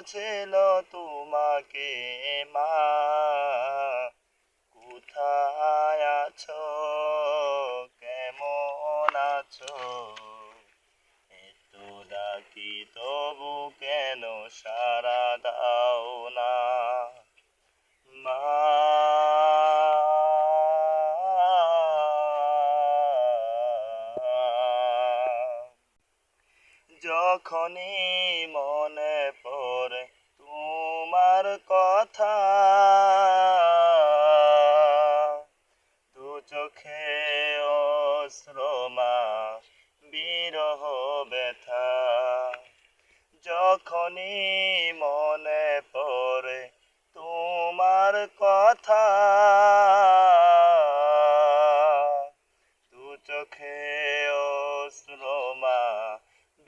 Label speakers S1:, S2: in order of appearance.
S1: পড়ছিল তোমাকে মা কোথায় আছো? কেমন আছো? এত ডাকি তবু কেন সারা দাও? যখনই মনে পড়ে তোমার কথা, দু চোখে অশ্রমা বিরহ ব্যথা। যখনই মনে পড়ে তোমার কথা, দু চোখে